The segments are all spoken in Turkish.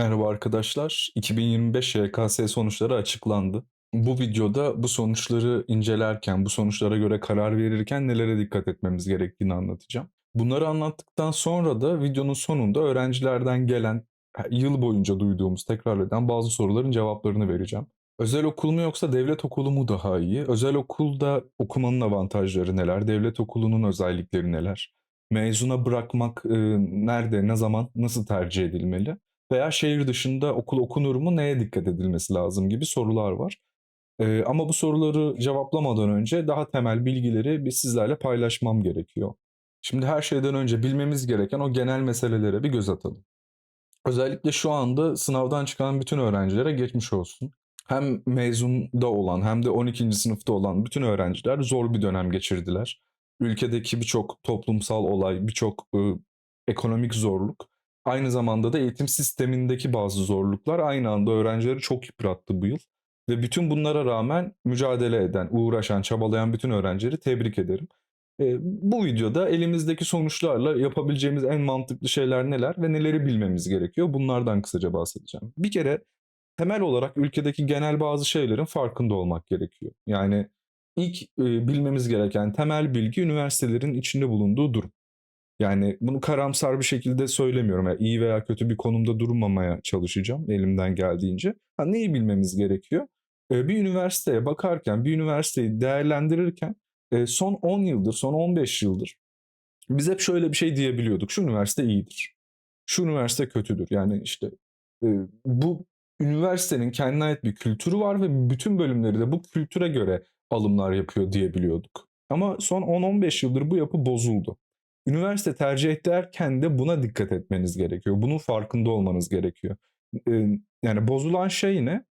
Merhaba arkadaşlar. 2025 YKS sonuçları açıklandı. Bu videoda bu sonuçları incelerken, bu sonuçlara göre karar verirken nelere dikkat etmemiz gerektiğini anlatacağım. Bunları anlattıktan sonra da videonun sonunda öğrencilerden gelen, yıl boyunca duyduğumuz, tekrar eden bazı soruların cevaplarını vereceğim. Özel okul mu yoksa devlet okulu mu daha iyi? Özel okulda okumanın avantajları neler? Devlet okulunun özellikleri neler? Mezuna bırakmak e, nerede, ne zaman, nasıl tercih edilmeli? Veya şehir dışında okul okunur mu, neye dikkat edilmesi lazım gibi sorular var. Ee, ama bu soruları cevaplamadan önce daha temel bilgileri bir sizlerle paylaşmam gerekiyor. Şimdi her şeyden önce bilmemiz gereken o genel meselelere bir göz atalım. Özellikle şu anda sınavdan çıkan bütün öğrencilere geçmiş olsun. Hem mezunda olan hem de 12. sınıfta olan bütün öğrenciler zor bir dönem geçirdiler. Ülkedeki birçok toplumsal olay, birçok ıı, ekonomik zorluk Aynı zamanda da eğitim sistemindeki bazı zorluklar aynı anda öğrencileri çok yıprattı bu yıl. Ve bütün bunlara rağmen mücadele eden, uğraşan, çabalayan bütün öğrencileri tebrik ederim. E, bu videoda elimizdeki sonuçlarla yapabileceğimiz en mantıklı şeyler neler ve neleri bilmemiz gerekiyor bunlardan kısaca bahsedeceğim. Bir kere temel olarak ülkedeki genel bazı şeylerin farkında olmak gerekiyor. Yani ilk e, bilmemiz gereken temel bilgi üniversitelerin içinde bulunduğu durum. Yani bunu karamsar bir şekilde söylemiyorum. Yani iyi veya kötü bir konumda durmamaya çalışacağım elimden geldiğince. Ha, neyi bilmemiz gerekiyor? Ee, bir üniversiteye bakarken, bir üniversiteyi değerlendirirken e, son 10 yıldır, son 15 yıldır biz hep şöyle bir şey diyebiliyorduk. Şu üniversite iyidir. Şu üniversite kötüdür. Yani işte e, bu üniversitenin kendine ait bir kültürü var ve bütün bölümleri de bu kültüre göre alımlar yapıyor diyebiliyorduk. Ama son 10-15 yıldır bu yapı bozuldu. Üniversite tercih ederken de buna dikkat etmeniz gerekiyor. Bunun farkında olmanız gerekiyor. Yani bozulan şey ne?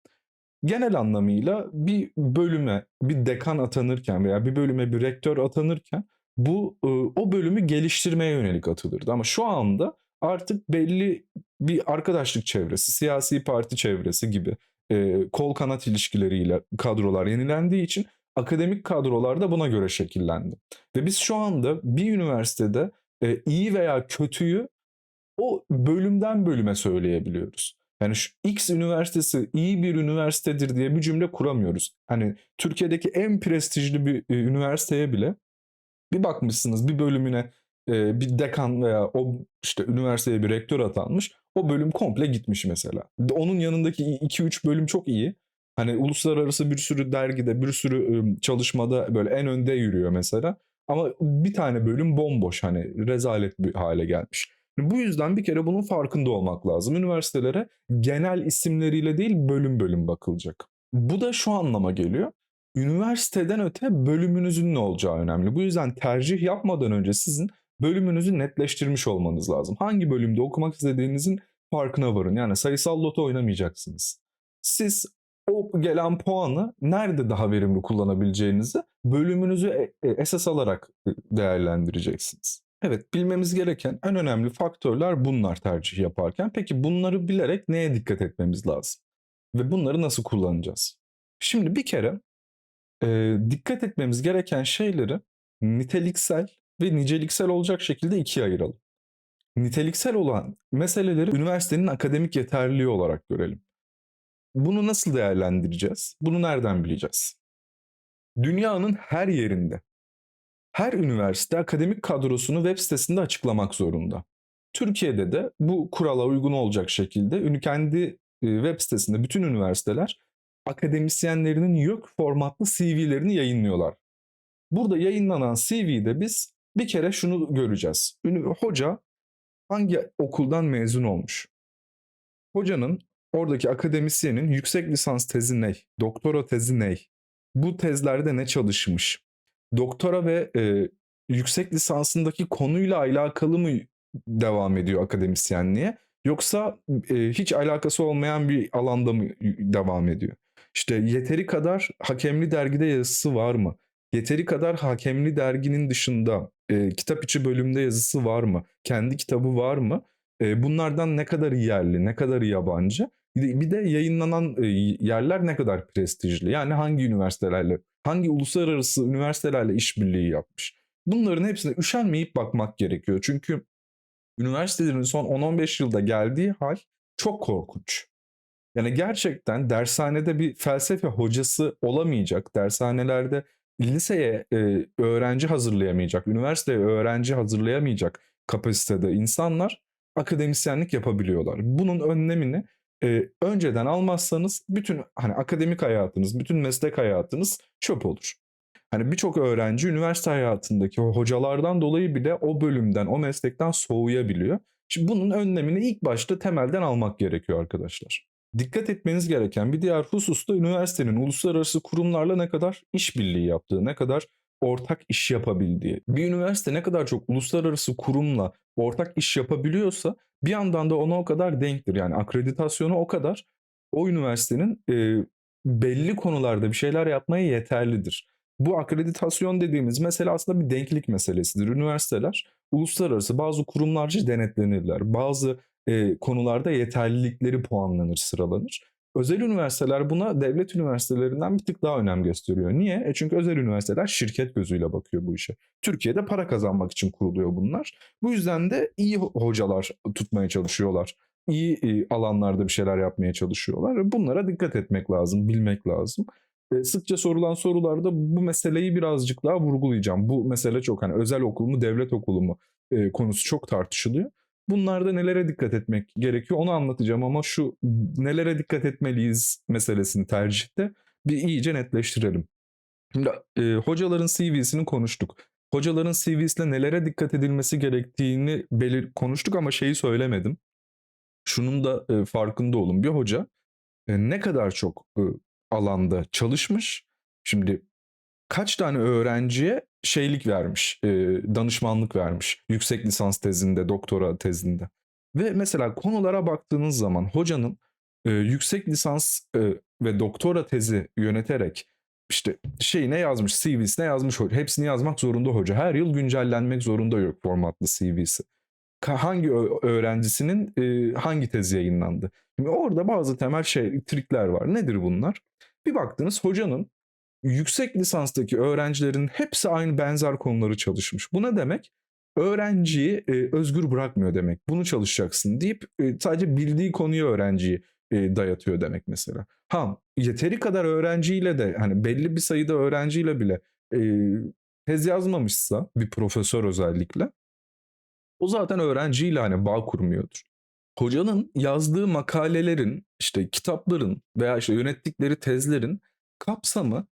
Genel anlamıyla bir bölüme bir dekan atanırken veya bir bölüme bir rektör atanırken bu o bölümü geliştirmeye yönelik atılırdı. Ama şu anda artık belli bir arkadaşlık çevresi, siyasi parti çevresi gibi kol kanat ilişkileriyle kadrolar yenilendiği için akademik kadrolar da buna göre şekillendi. Ve biz şu anda bir üniversitede e, iyi veya kötüyü o bölümden bölüme söyleyebiliyoruz. Yani şu X üniversitesi iyi bir üniversitedir diye bir cümle kuramıyoruz. Hani Türkiye'deki en prestijli bir e, üniversiteye bile bir bakmışsınız bir bölümüne e, bir dekan veya o işte üniversiteye bir rektör atanmış. O bölüm komple gitmiş mesela. Onun yanındaki 2-3 bölüm çok iyi Hani uluslararası bir sürü dergide, bir sürü çalışmada böyle en önde yürüyor mesela. Ama bir tane bölüm bomboş hani rezalet bir hale gelmiş. Bu yüzden bir kere bunun farkında olmak lazım. Üniversitelere genel isimleriyle değil bölüm bölüm bakılacak. Bu da şu anlama geliyor. Üniversiteden öte bölümünüzün ne olacağı önemli. Bu yüzden tercih yapmadan önce sizin bölümünüzü netleştirmiş olmanız lazım. Hangi bölümde okumak istediğinizin farkına varın. Yani sayısal loto oynamayacaksınız. Siz o gelen puanı nerede daha verimli kullanabileceğinizi bölümünüzü e, e, esas alarak e, değerlendireceksiniz. Evet bilmemiz gereken en önemli faktörler bunlar tercih yaparken. Peki bunları bilerek neye dikkat etmemiz lazım? Ve bunları nasıl kullanacağız? Şimdi bir kere e, dikkat etmemiz gereken şeyleri niteliksel ve niceliksel olacak şekilde ikiye ayıralım. Niteliksel olan meseleleri üniversitenin akademik yeterliliği olarak görelim. Bunu nasıl değerlendireceğiz? Bunu nereden bileceğiz? Dünyanın her yerinde her üniversite akademik kadrosunu web sitesinde açıklamak zorunda. Türkiye'de de bu kurala uygun olacak şekilde kendi e, web sitesinde bütün üniversiteler akademisyenlerinin YÖK formatlı CV'lerini yayınlıyorlar. Burada yayınlanan CV'de biz bir kere şunu göreceğiz. Hoca hangi okuldan mezun olmuş? Hocanın Oradaki akademisyenin yüksek lisans tezi ne? Doktora tezi ne? Bu tezlerde ne çalışmış? Doktora ve e, yüksek lisansındaki konuyla alakalı mı devam ediyor akademisyenliğe? Yoksa e, hiç alakası olmayan bir alanda mı devam ediyor? İşte yeteri kadar hakemli dergide yazısı var mı? Yeteri kadar hakemli derginin dışında e, kitap içi bölümde yazısı var mı? Kendi kitabı var mı? E, bunlardan ne kadar yerli, ne kadar yabancı? Bir de yayınlanan yerler ne kadar prestijli. Yani hangi üniversitelerle, hangi uluslararası üniversitelerle işbirliği yapmış. Bunların hepsine üşenmeyip bakmak gerekiyor. Çünkü üniversitelerin son 10-15 yılda geldiği hal çok korkunç. Yani gerçekten dershanede bir felsefe hocası olamayacak, dershanelerde liseye e, öğrenci hazırlayamayacak, üniversiteye öğrenci hazırlayamayacak kapasitede insanlar akademisyenlik yapabiliyorlar. Bunun önlemini e, önceden almazsanız bütün hani akademik hayatınız, bütün meslek hayatınız çöp olur. Hani birçok öğrenci üniversite hayatındaki hocalardan dolayı bile o bölümden, o meslekten soğuyabiliyor. Şimdi bunun önlemini ilk başta temelden almak gerekiyor arkadaşlar. Dikkat etmeniz gereken bir diğer husus da üniversitenin uluslararası kurumlarla ne kadar işbirliği yaptığı, ne kadar ortak iş yapabildiği. Bir üniversite ne kadar çok uluslararası kurumla ortak iş yapabiliyorsa bir yandan da ona o kadar denktir. Yani akreditasyonu o kadar o üniversitenin e, belli konularda bir şeyler yapmaya yeterlidir. Bu akreditasyon dediğimiz mesele aslında bir denklik meselesidir. Üniversiteler uluslararası bazı kurumlarca denetlenirler. Bazı e, konularda yeterlilikleri puanlanır, sıralanır. Özel üniversiteler buna devlet üniversitelerinden bir tık daha önem gösteriyor. Niye? E çünkü özel üniversiteler şirket gözüyle bakıyor bu işe. Türkiye'de para kazanmak için kuruluyor bunlar. Bu yüzden de iyi hocalar tutmaya çalışıyorlar. İyi e, alanlarda bir şeyler yapmaya çalışıyorlar. Bunlara dikkat etmek lazım, bilmek lazım. E, sıkça sorulan sorularda bu meseleyi birazcık daha vurgulayacağım. Bu mesele çok hani özel okul mu, devlet okulu mu e, konusu çok tartışılıyor. Bunlarda nelere dikkat etmek gerekiyor onu anlatacağım ama şu nelere dikkat etmeliyiz meselesini tercihte bir iyice netleştirelim. Şimdi e, hocaların CV'sini konuştuk. Hocaların CV'sine nelere dikkat edilmesi gerektiğini belir konuştuk ama şeyi söylemedim. Şunun da e, farkında olun. Bir hoca e, ne kadar çok e, alanda çalışmış. Şimdi kaç tane öğrenciye şeylik vermiş, e, danışmanlık vermiş yüksek lisans tezinde, doktora tezinde. Ve mesela konulara baktığınız zaman hocanın e, yüksek lisans e, ve doktora tezi yöneterek işte şey ne yazmış, CV'sine yazmış, hepsini yazmak zorunda hoca. Her yıl güncellenmek zorunda yok formatlı CV'si. Hangi öğrencisinin e, hangi tezi yayınlandı? Şimdi orada bazı temel şey trikler var. Nedir bunlar? Bir baktınız hocanın yüksek lisanstaki öğrencilerin hepsi aynı benzer konuları çalışmış. Bu ne demek? Öğrenciyi e, özgür bırakmıyor demek. Bunu çalışacaksın deyip e, sadece bildiği konuyu öğrenciyi e, dayatıyor demek mesela. Ha yeteri kadar öğrenciyle de hani belli bir sayıda öğrenciyle bile e, tez yazmamışsa bir profesör özellikle o zaten öğrenciyle hani bağ kurmuyordur. Hocanın yazdığı makalelerin, işte kitapların veya işte yönettikleri tezlerin kapsamı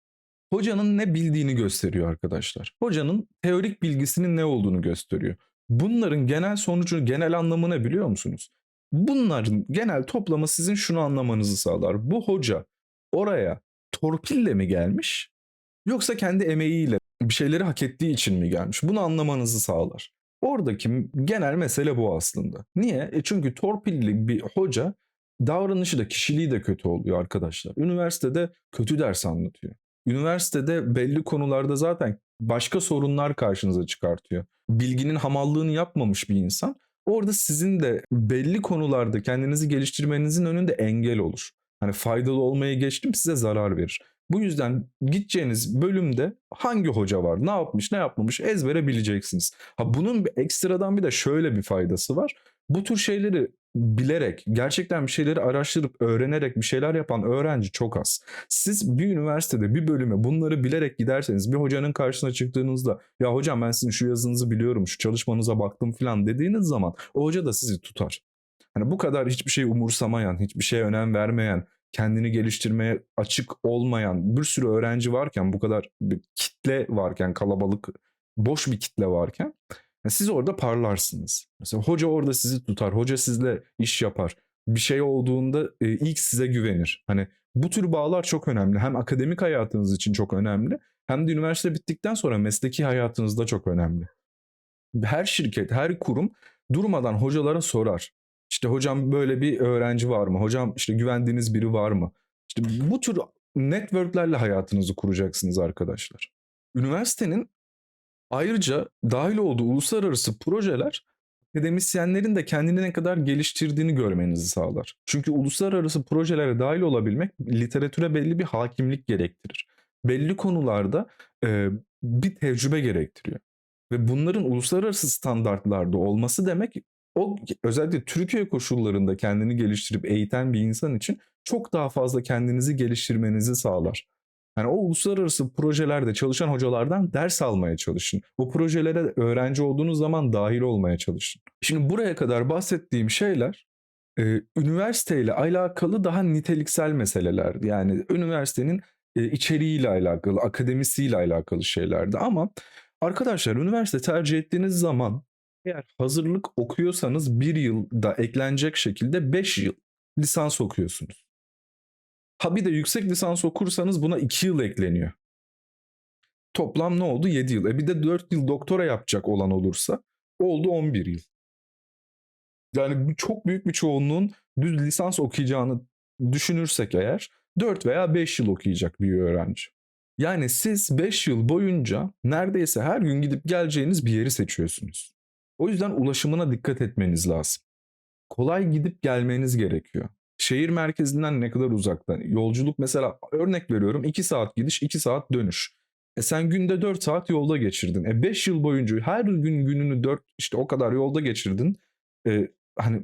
hocanın ne bildiğini gösteriyor arkadaşlar. Hocanın teorik bilgisinin ne olduğunu gösteriyor. Bunların genel sonucu, genel anlamı ne biliyor musunuz? Bunların genel toplamı sizin şunu anlamanızı sağlar. Bu hoca oraya torpille mi gelmiş yoksa kendi emeğiyle bir şeyleri hak ettiği için mi gelmiş? Bunu anlamanızı sağlar. Oradaki genel mesele bu aslında. Niye? E çünkü torpilli bir hoca davranışı da kişiliği de kötü oluyor arkadaşlar. Üniversitede kötü ders anlatıyor. Üniversitede belli konularda zaten başka sorunlar karşınıza çıkartıyor. Bilginin hamallığını yapmamış bir insan orada sizin de belli konularda kendinizi geliştirmenizin önünde engel olur. Hani faydalı olmaya geçtim size zarar verir. Bu yüzden gideceğiniz bölümde hangi hoca var, ne yapmış, ne yapmamış ezbere bileceksiniz. Ha bunun bir ekstradan bir de şöyle bir faydası var. Bu tür şeyleri bilerek, gerçekten bir şeyleri araştırıp öğrenerek bir şeyler yapan öğrenci çok az. Siz bir üniversitede bir bölüme bunları bilerek giderseniz bir hocanın karşısına çıktığınızda ya hocam ben sizin şu yazınızı biliyorum, şu çalışmanıza baktım falan dediğiniz zaman o hoca da sizi tutar. Hani bu kadar hiçbir şey umursamayan, hiçbir şeye önem vermeyen, kendini geliştirmeye açık olmayan bir sürü öğrenci varken, bu kadar bir kitle varken, kalabalık, boş bir kitle varken siz orada parlarsınız. Mesela hoca orada sizi tutar, hoca sizle iş yapar. Bir şey olduğunda e, ilk size güvenir. Hani bu tür bağlar çok önemli. Hem akademik hayatınız için çok önemli, hem de üniversite bittikten sonra mesleki hayatınızda çok önemli. Her şirket, her kurum durmadan hocalara sorar. İşte hocam böyle bir öğrenci var mı? Hocam işte güvendiğiniz biri var mı? İşte bu tür networklerle hayatınızı kuracaksınız arkadaşlar. Üniversitenin ayrıca dahil olduğu uluslararası projeler akademisyenlerin de kendini ne kadar geliştirdiğini görmenizi sağlar. Çünkü uluslararası projelere dahil olabilmek literatüre belli bir hakimlik gerektirir. Belli konularda e, bir tecrübe gerektiriyor. Ve bunların uluslararası standartlarda olması demek O özellikle Türkiye koşullarında kendini geliştirip eğiten bir insan için çok daha fazla kendinizi geliştirmenizi sağlar. Yani o uluslararası projelerde çalışan hocalardan ders almaya çalışın. O projelere öğrenci olduğunuz zaman dahil olmaya çalışın. Şimdi buraya kadar bahsettiğim şeyler e, üniversiteyle alakalı daha niteliksel meselelerdi. Yani üniversitenin e, içeriğiyle alakalı, akademisiyle alakalı şeylerdi. Ama arkadaşlar üniversite tercih ettiğiniz zaman eğer hazırlık okuyorsanız bir yılda eklenecek şekilde 5 yıl lisans okuyorsunuz. Ha bir de yüksek lisans okursanız buna 2 yıl ekleniyor. Toplam ne oldu? 7 yıl. E bir de 4 yıl doktora yapacak olan olursa oldu 11 yıl. Yani çok büyük bir çoğunluğun düz lisans okuyacağını düşünürsek eğer 4 veya 5 yıl okuyacak bir öğrenci. Yani siz 5 yıl boyunca neredeyse her gün gidip geleceğiniz bir yeri seçiyorsunuz. O yüzden ulaşımına dikkat etmeniz lazım. Kolay gidip gelmeniz gerekiyor. Şehir merkezinden ne kadar uzakta? Yolculuk mesela örnek veriyorum 2 saat gidiş 2 saat dönüş. E sen günde 4 saat yolda geçirdin. E 5 yıl boyunca her gün gününü 4 işte o kadar yolda geçirdin. E, hani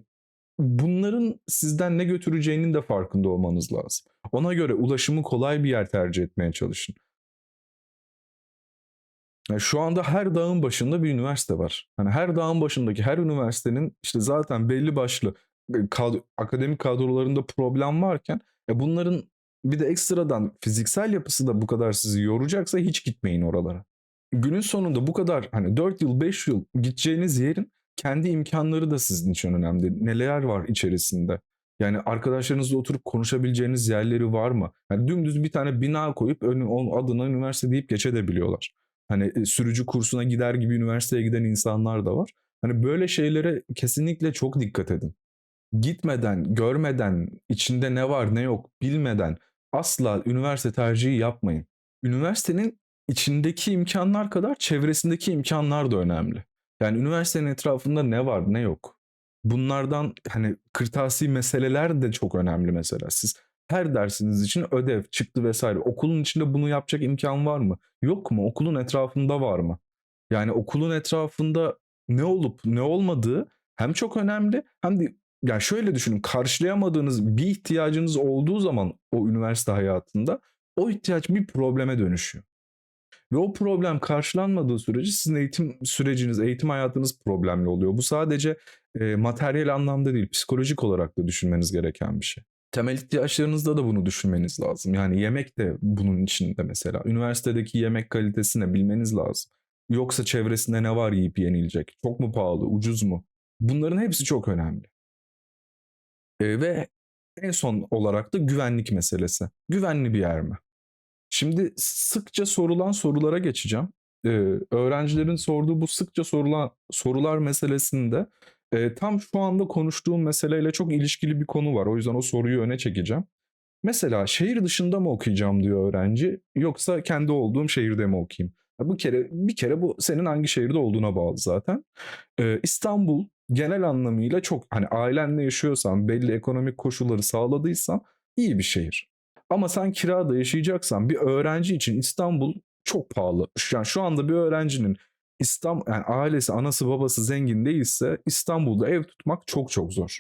bunların sizden ne götüreceğinin de farkında olmanız lazım. Ona göre ulaşımı kolay bir yer tercih etmeye çalışın. Yani şu anda her dağın başında bir üniversite var. Hani her dağın başındaki her üniversitenin işte zaten belli başlı kadro, akademik kadrolarında problem varken e bunların bir de ekstradan fiziksel yapısı da bu kadar sizi yoracaksa hiç gitmeyin oralara. Günün sonunda bu kadar hani 4 yıl 5 yıl gideceğiniz yerin kendi imkanları da sizin için önemli. Neler var içerisinde? Yani arkadaşlarınızla oturup konuşabileceğiniz yerleri var mı? Yani dümdüz bir tane bina koyup onun adına üniversite deyip geçebiliyorlar. Hani sürücü kursuna gider gibi üniversiteye giden insanlar da var. Hani böyle şeylere kesinlikle çok dikkat edin. Gitmeden, görmeden, içinde ne var ne yok bilmeden asla üniversite tercihi yapmayın. Üniversitenin içindeki imkanlar kadar çevresindeki imkanlar da önemli. Yani üniversitenin etrafında ne var ne yok. Bunlardan hani kırtasi meseleler de çok önemli mesela. Siz her dersiniz için ödev, çıktı vesaire. Okulun içinde bunu yapacak imkan var mı? Yok mu? Okulun etrafında var mı? Yani okulun etrafında ne olup ne olmadığı hem çok önemli hem de yani şöyle düşünün karşılayamadığınız bir ihtiyacınız olduğu zaman o üniversite hayatında o ihtiyaç bir probleme dönüşüyor. Ve o problem karşılanmadığı sürece sizin eğitim süreciniz, eğitim hayatınız problemli oluyor. Bu sadece e, materyal anlamda değil, psikolojik olarak da düşünmeniz gereken bir şey. Temel ihtiyaçlarınızda da bunu düşünmeniz lazım. Yani yemek de bunun içinde mesela. Üniversitedeki yemek kalitesini bilmeniz lazım. Yoksa çevresinde ne var yiyip yenilecek? Çok mu pahalı, ucuz mu? Bunların hepsi çok önemli. E, ve en son olarak da güvenlik meselesi. Güvenli bir yer mi? Şimdi sıkça sorulan sorulara geçeceğim. Ee, öğrencilerin sorduğu bu sıkça sorulan sorular meselesinde e, tam şu anda konuştuğum meseleyle çok ilişkili bir konu var. O yüzden o soruyu öne çekeceğim. Mesela şehir dışında mı okuyacağım diyor öğrenci yoksa kendi olduğum şehirde mi okuyayım? Bu kere bir kere bu senin hangi şehirde olduğuna bağlı zaten. Ee, İstanbul genel anlamıyla çok hani ailenle yaşıyorsan belli ekonomik koşulları sağladıysan iyi bir şehir. Ama sen kirada yaşayacaksan bir öğrenci için İstanbul çok pahalı. Yani şu anda bir öğrencinin İstanbul yani ailesi, anası, babası zengin değilse İstanbul'da ev tutmak çok çok zor.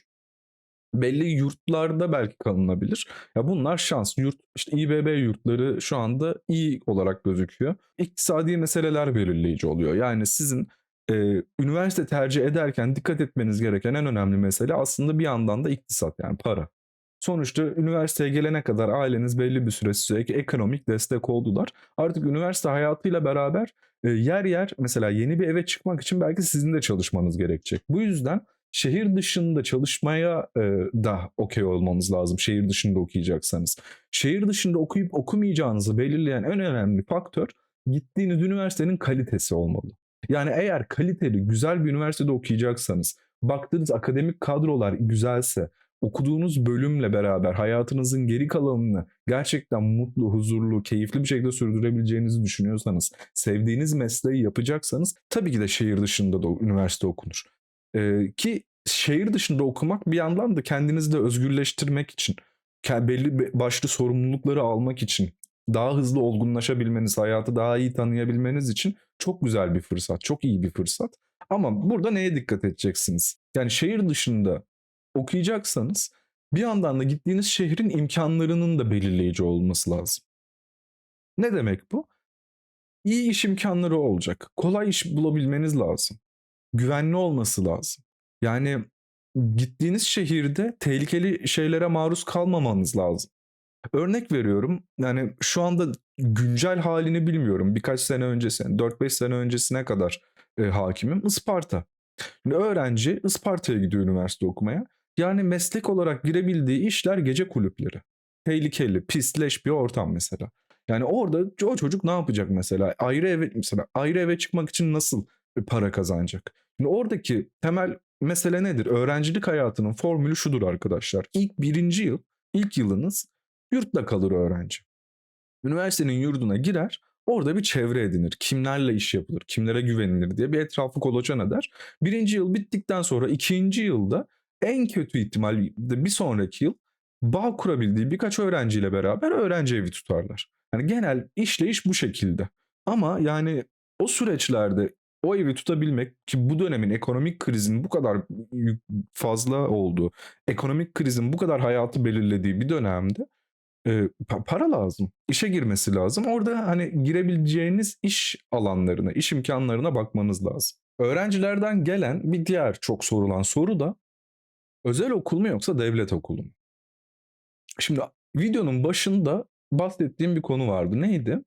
Belli yurtlarda belki kalınabilir. Ya bunlar şans. Yurt işte İBB yurtları şu anda iyi olarak gözüküyor. İktisadi meseleler belirleyici oluyor. Yani sizin e, üniversite tercih ederken dikkat etmeniz gereken en önemli mesele aslında bir yandan da iktisat yani para. Sonuçta üniversiteye gelene kadar aileniz belli bir süre size ekonomik destek oldular. Artık üniversite hayatıyla beraber e, yer yer mesela yeni bir eve çıkmak için belki sizin de çalışmanız gerekecek. Bu yüzden şehir dışında çalışmaya e, da okey olmanız lazım şehir dışında okuyacaksanız. Şehir dışında okuyup okumayacağınızı belirleyen en önemli faktör gittiğiniz üniversitenin kalitesi olmalı. Yani eğer kaliteli, güzel bir üniversitede okuyacaksanız, baktığınız akademik kadrolar güzelse, okuduğunuz bölümle beraber hayatınızın geri kalanını gerçekten mutlu, huzurlu, keyifli bir şekilde sürdürebileceğinizi düşünüyorsanız, sevdiğiniz mesleği yapacaksanız tabii ki de şehir dışında da üniversite okunur. Ee, ki şehir dışında okumak bir yandan da kendinizi de özgürleştirmek için, belli başlı sorumlulukları almak için, daha hızlı olgunlaşabilmeniz, hayatı daha iyi tanıyabilmeniz için çok güzel bir fırsat, çok iyi bir fırsat. Ama burada neye dikkat edeceksiniz? Yani şehir dışında okuyacaksanız bir yandan da gittiğiniz şehrin imkanlarının da belirleyici olması lazım. Ne demek bu? İyi iş imkanları olacak. Kolay iş bulabilmeniz lazım. Güvenli olması lazım. Yani gittiğiniz şehirde tehlikeli şeylere maruz kalmamanız lazım. Örnek veriyorum. Yani şu anda güncel halini bilmiyorum. Birkaç sene öncesine, 4-5 sene öncesine kadar e, hakimim. Isparta. Şimdi öğrenci Isparta'ya gidiyor üniversite okumaya. Yani meslek olarak girebildiği işler gece kulüpleri. Tehlikeli, pisleş bir ortam mesela. Yani orada o çocuk ne yapacak mesela? Ayrı eve mesela ayrı eve çıkmak için nasıl para kazanacak? Şimdi oradaki temel mesele nedir? Öğrencilik hayatının formülü şudur arkadaşlar. İlk birinci yıl, ilk yılınız yurtta kalır öğrenci. Üniversitenin yurduna girer, orada bir çevre edinir. Kimlerle iş yapılır, kimlere güvenilir diye bir etrafı kolaçan eder. Birinci yıl bittikten sonra ikinci yılda en kötü ihtimal bir sonraki yıl bağ kurabildiği birkaç öğrenciyle beraber öğrenci evi tutarlar. Yani genel işleyiş bu şekilde. Ama yani o süreçlerde o evi tutabilmek ki bu dönemin ekonomik krizin bu kadar fazla olduğu, ekonomik krizin bu kadar hayatı belirlediği bir dönemde e, para lazım. İşe girmesi lazım. Orada hani girebileceğiniz iş alanlarına, iş imkanlarına bakmanız lazım. Öğrencilerden gelen bir diğer çok sorulan soru da özel okul mu yoksa devlet okulu mu? Şimdi videonun başında bahsettiğim bir konu vardı. Neydi?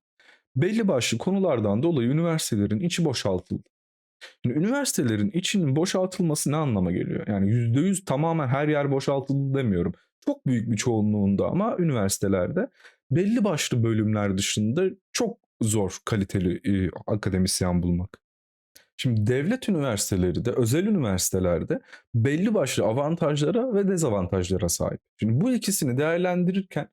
Belli başlı konulardan dolayı üniversitelerin içi boşaltıldı. Şimdi üniversitelerin içinin boşaltılması ne anlama geliyor? Yani %100 tamamen her yer boşaltıldı demiyorum. Çok büyük bir çoğunluğunda ama üniversitelerde belli başlı bölümler dışında çok zor kaliteli e, akademisyen bulmak. Şimdi devlet üniversiteleri de özel üniversitelerde belli başlı avantajlara ve dezavantajlara sahip. Şimdi bu ikisini değerlendirirken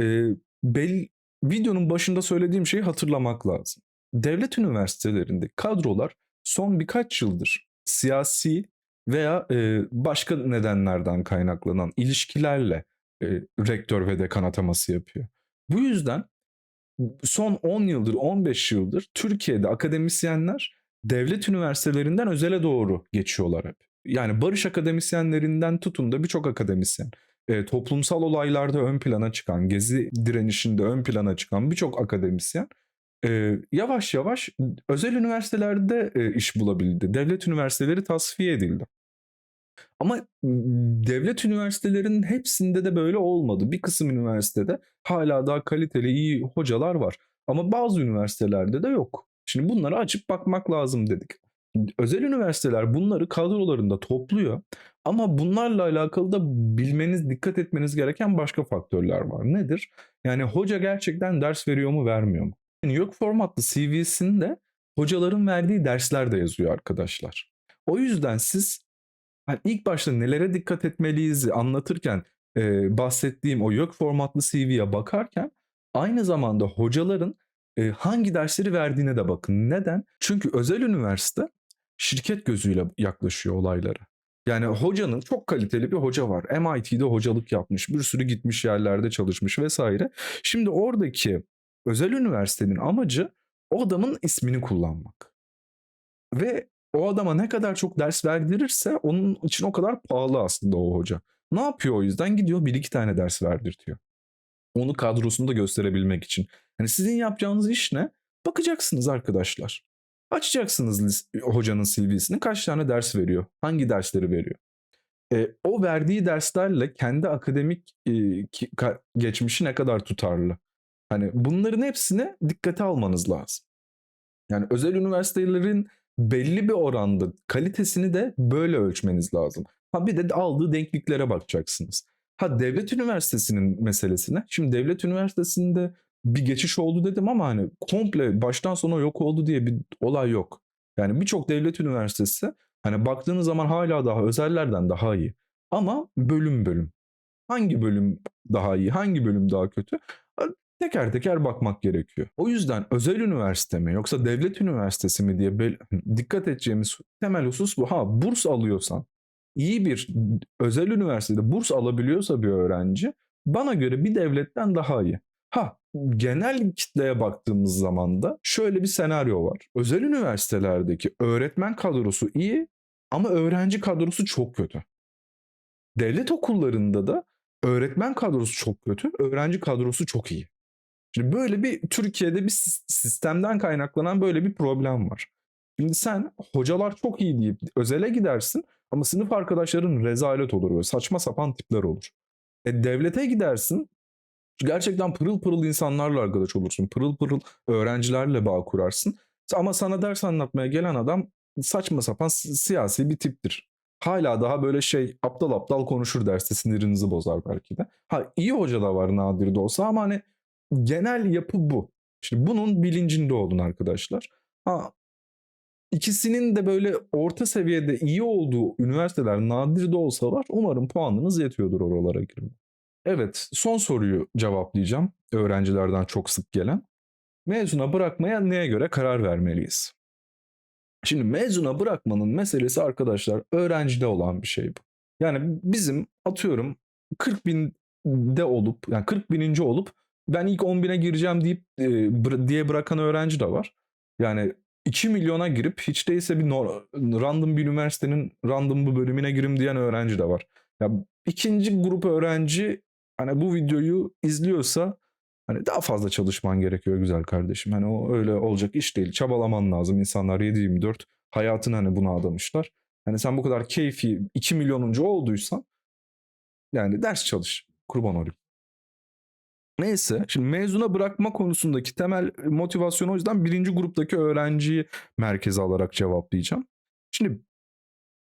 e, belli, videonun başında söylediğim şeyi hatırlamak lazım. Devlet üniversitelerinde kadrolar son birkaç yıldır siyasi veya e, başka nedenlerden kaynaklanan ilişkilerle e, rektör ve dekan ataması yapıyor. Bu yüzden son 10 yıldır, 15 yıldır Türkiye'de akademisyenler devlet üniversitelerinden özele doğru geçiyorlar hep. Yani barış akademisyenlerinden tutun da birçok akademisyen, e, toplumsal olaylarda ön plana çıkan, gezi direnişinde ön plana çıkan birçok akademisyen e, yavaş yavaş özel üniversitelerde e, iş bulabildi. Devlet üniversiteleri tasfiye edildi. Ama devlet üniversitelerinin hepsinde de böyle olmadı. Bir kısım üniversitede hala daha kaliteli iyi hocalar var. Ama bazı üniversitelerde de yok. Şimdi bunları açıp bakmak lazım dedik. Özel üniversiteler bunları kadrolarında topluyor. Ama bunlarla alakalı da bilmeniz, dikkat etmeniz gereken başka faktörler var. Nedir? Yani hoca gerçekten ders veriyor mu, vermiyor mu? Yani yok formatlı CV'sinde hocaların verdiği dersler de yazıyor arkadaşlar. O yüzden siz hani ilk başta nelere dikkat etmeliyiz anlatırken e, bahsettiğim o yok formatlı CV'ye bakarken aynı zamanda hocaların e, hangi dersleri verdiğine de bakın. Neden? Çünkü özel üniversite şirket gözüyle yaklaşıyor olaylara. Yani hocanın çok kaliteli bir hoca var. MIT'de hocalık yapmış, bir sürü gitmiş yerlerde çalışmış vesaire. Şimdi oradaki özel üniversitenin amacı o adamın ismini kullanmak. Ve o adama ne kadar çok ders verdirirse onun için o kadar pahalı aslında o hoca. Ne yapıyor o yüzden? Gidiyor bir iki tane ders verdirtiyor. Onu kadrosunda gösterebilmek için. Yani sizin yapacağınız iş ne? Bakacaksınız arkadaşlar. Açacaksınız hocanın CV'sini kaç tane ders veriyor, hangi dersleri veriyor. E, o verdiği derslerle kendi akademik e, ki, ka, geçmişi ne kadar tutarlı. Hani bunların hepsine dikkate almanız lazım. Yani özel üniversitelerin belli bir oranda kalitesini de böyle ölçmeniz lazım. Ha bir de aldığı denkliklere bakacaksınız. Ha devlet üniversitesinin meselesine. Şimdi devlet üniversitesinde bir geçiş oldu dedim ama hani komple baştan sona yok oldu diye bir olay yok. Yani birçok devlet üniversitesi hani baktığınız zaman hala daha özellerden daha iyi. Ama bölüm bölüm. Hangi bölüm daha iyi, hangi bölüm daha kötü? Teker teker bakmak gerekiyor. O yüzden özel üniversite mi yoksa devlet üniversitesi mi diye dikkat edeceğimiz temel husus bu. Ha burs alıyorsan iyi bir özel üniversitede burs alabiliyorsa bir öğrenci bana göre bir devletten daha iyi. Ha genel kitleye baktığımız zaman da şöyle bir senaryo var. Özel üniversitelerdeki öğretmen kadrosu iyi ama öğrenci kadrosu çok kötü. Devlet okullarında da öğretmen kadrosu çok kötü, öğrenci kadrosu çok iyi. Şimdi böyle bir Türkiye'de bir sis- sistemden kaynaklanan böyle bir problem var. Şimdi sen hocalar çok iyi deyip özele gidersin ama sınıf arkadaşların rezalet olur böyle saçma sapan tipler olur. E devlete gidersin gerçekten pırıl pırıl insanlarla arkadaş olursun. Pırıl pırıl öğrencilerle bağ kurarsın. Ama sana ders anlatmaya gelen adam saçma sapan si- siyasi bir tiptir. Hala daha böyle şey aptal aptal konuşur derste sinirinizi bozar belki de. Ha iyi hoca da var nadir de olsa ama hani genel yapı bu. Şimdi bunun bilincinde olun arkadaşlar. Ha ikisinin de böyle orta seviyede iyi olduğu üniversiteler nadir de olsa var. Umarım puanınız yetiyordur oralara girmeye. Evet, son soruyu cevaplayacağım. Öğrencilerden çok sık gelen. Mezuna bırakmaya neye göre karar vermeliyiz? Şimdi mezuna bırakmanın meselesi arkadaşlar öğrencide olan bir şey bu. Yani bizim atıyorum 40 binde olup yani 40 bininci olup ben ilk 10 bine gireceğim deyip e, diye bırakan öğrenci de var. Yani 2 milyona girip hiç değilse bir random bir üniversitenin random bir bölümüne girim diyen öğrenci de var. Ya ikinci grup öğrenci hani bu videoyu izliyorsa hani daha fazla çalışman gerekiyor güzel kardeşim. Hani o öyle olacak iş değil. Çabalaman lazım. İnsanlar 7-24 hayatını hani buna adamışlar. Hani sen bu kadar keyfi 2 milyonuncu olduysan yani ders çalış. Kurban olayım. Neyse şimdi mezuna bırakma konusundaki temel motivasyonu o yüzden birinci gruptaki öğrenciyi merkeze alarak cevaplayacağım. Şimdi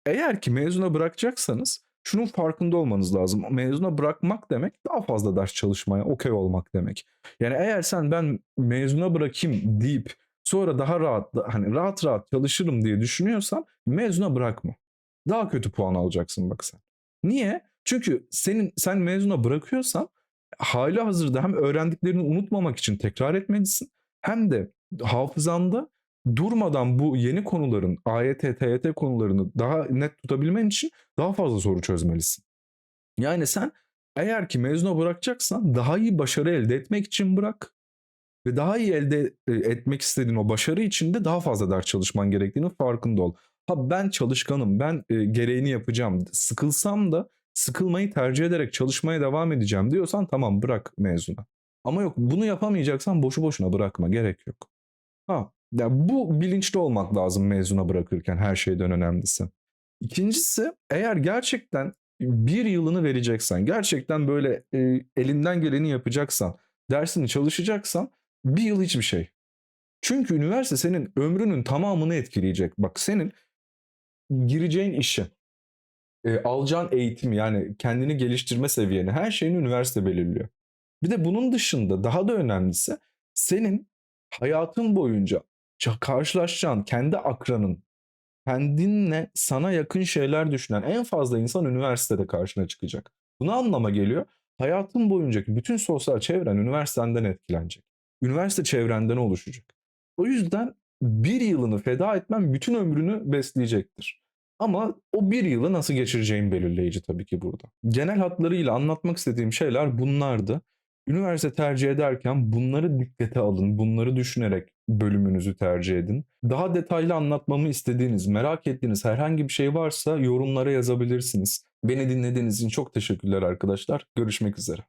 eğer ki mezuna bırakacaksanız şunun farkında olmanız lazım. Mezuna bırakmak demek daha fazla ders çalışmaya okey olmak demek. Yani eğer sen ben mezuna bırakayım deyip sonra daha rahat hani rahat rahat çalışırım diye düşünüyorsan mezuna bırakma. Daha kötü puan alacaksın bak sen. Niye? Çünkü senin sen mezuna bırakıyorsan hali hazırda hem öğrendiklerini unutmamak için tekrar etmelisin hem de hafızanda durmadan bu yeni konuların AYT, TYT konularını daha net tutabilmen için daha fazla soru çözmelisin. Yani sen eğer ki mezuna bırakacaksan daha iyi başarı elde etmek için bırak ve daha iyi elde e, etmek istediğin o başarı için de daha fazla ders çalışman gerektiğinin farkında ol. Ha ben çalışkanım, ben e, gereğini yapacağım. Sıkılsam da sıkılmayı tercih ederek çalışmaya devam edeceğim diyorsan tamam bırak mezuna. Ama yok bunu yapamayacaksan boşu boşuna bırakma gerek yok. Ha ya bu bilinçli olmak lazım mezuna bırakırken her şeyden önemlisi. İkincisi eğer gerçekten bir yılını vereceksen, gerçekten böyle e, elinden geleni yapacaksan, dersini çalışacaksan bir yıl hiçbir şey. Çünkü üniversite senin ömrünün tamamını etkileyecek. Bak senin gireceğin işi, e, alacağın eğitim yani kendini geliştirme seviyeni her şeyini üniversite belirliyor. Bir de bunun dışında daha da önemlisi senin hayatın boyunca karşılaşacağın kendi akranın, kendinle sana yakın şeyler düşünen en fazla insan üniversitede karşına çıkacak. Bu ne anlama geliyor? Hayatın boyuncaki bütün sosyal çevren üniversiteden etkilenecek. Üniversite çevrenden oluşacak. O yüzden bir yılını feda etmen bütün ömrünü besleyecektir. Ama o bir yılı nasıl geçireceğin belirleyici tabii ki burada. Genel hatlarıyla anlatmak istediğim şeyler bunlardı. Üniversite tercih ederken bunları dikkate alın, bunları düşünerek bölümünüzü tercih edin. Daha detaylı anlatmamı istediğiniz, merak ettiğiniz herhangi bir şey varsa yorumlara yazabilirsiniz. Beni dinlediğiniz için çok teşekkürler arkadaşlar. Görüşmek üzere.